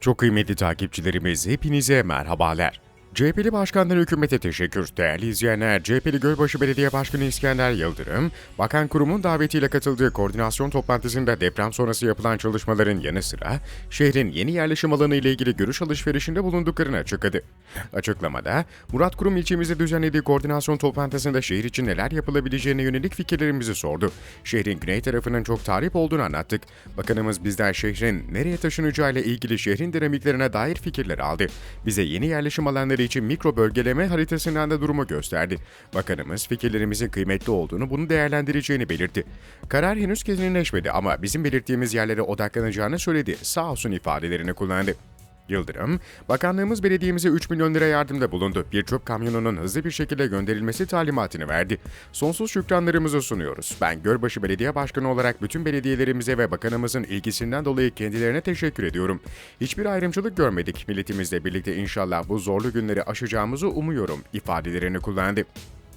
Çok kıymetli takipçilerimiz hepinize merhabalar. CHP'li başkandan hükümete teşekkür. Değerli izleyenler, CHP'li Gölbaşı Belediye Başkanı İskender Yıldırım, bakan kurumun davetiyle katıldığı koordinasyon toplantısında deprem sonrası yapılan çalışmaların yanı sıra şehrin yeni yerleşim alanı ile ilgili görüş alışverişinde bulunduklarını açıkladı. Açıklamada, Murat Kurum ilçemizde düzenlediği koordinasyon toplantısında şehir için neler yapılabileceğine yönelik fikirlerimizi sordu. Şehrin güney tarafının çok tarif olduğunu anlattık. Bakanımız bizden şehrin nereye taşınacağı ile ilgili şehrin dinamiklerine dair fikirler aldı. Bize yeni yerleşim alanları için mikro bölgeleme haritasından da durumu gösterdi. Bakanımız fikirlerimizin kıymetli olduğunu, bunu değerlendireceğini belirtti. Karar henüz kesinleşmedi ama bizim belirttiğimiz yerlere odaklanacağını söyledi. Sağ olsun ifadelerini kullandı. Yıldırım, bakanlığımız belediyemize 3 milyon lira yardımda bulundu. Bir çöp kamyonunun hızlı bir şekilde gönderilmesi talimatını verdi. Sonsuz şükranlarımızı sunuyoruz. Ben Gölbaşı Belediye Başkanı olarak bütün belediyelerimize ve bakanımızın ilgisinden dolayı kendilerine teşekkür ediyorum. Hiçbir ayrımcılık görmedik. Milletimizle birlikte inşallah bu zorlu günleri aşacağımızı umuyorum ifadelerini kullandı.